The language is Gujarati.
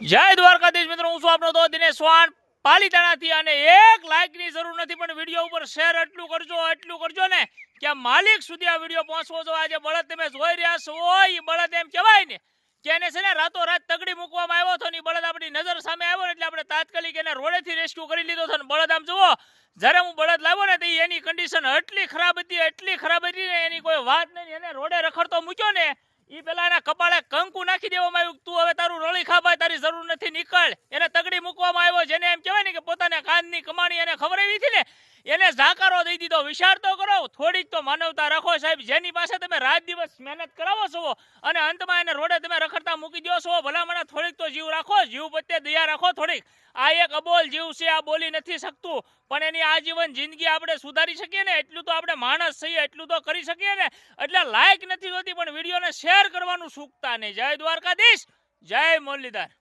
જય દ્વારકાધીશ મિત્રો, હું છું આપનો તો દિનેશ ચૌહાણ પાલીતાણાથી અને એક લાઇકની જરૂર નથી, પણ વીડિયો ઉપર શેર એટલું કરજો એટલું કરજો ને, કે માલિક સુધી આ વીડિયો પહોંચવો છો. આજે બળદ તમે જોઈ રહ્યા છો એ બળદ એમ કહેવાય ને, કે એને છે ને રાતો રાત તગડી મૂકવામાં આવ્યો હતો ને બળદ આપણી નજર સામે આવ્યો એટલે આપણે તાત્કાલિક એને રોડેથી રેસ્ક્યુ કરી લીધો હતો ને, બળદ આમ જુઓ, જ્યારે હું બળદ લાવ્યો ને, તો એની કન્ડિશન એટલી ખરાબ હતી, એટલી ખરાબ હતી ને, એની કોઈ વાત નહીં, એને રોડે રખડતો મૂક્યો ને ઈ પેલા એના કપાળે કંકુ નાખી દેવામાં આવ્યું તું હવે તારું રળી ખાભાઈ તારી જરૂર નથી, નીકળ. એને તગડી મૂકવામાં આવ્યો જેને એમ કહેવાય ને કે પોતાના કાનની કમાણી એને ખબર આવી હતી ને, એને ઝાકારો દઈ દીધો. વિચાર તો કરો, થોડીક તો માનવતા રાખો સાહેબ. જેની પાસે તમે રાત દિવસ મહેનત કરાવો છો અને અંતમાં એને રોડે તમે રખડતા મૂકી દો છો, ભલામણા થોડીક તો જીવ રાખો, જીવ પ્રત્યે દયા રાખો થોડીક. આ એક અબોલ જીવ છે, આ બોલી નથી શકતું. પણ એની આજીવન જિંદગી આપણે સુધારી શકીએ ને, એટલું તો આપણે માણસ છીએ, એટલું તો કરી શકીએ ને. એટલે લાયક નથી હોતી, પણ વિડીયોને શેર કરવાનું ચૂકતા નહીં. જય દ્વારકાધીશ, જય મુરલીધર.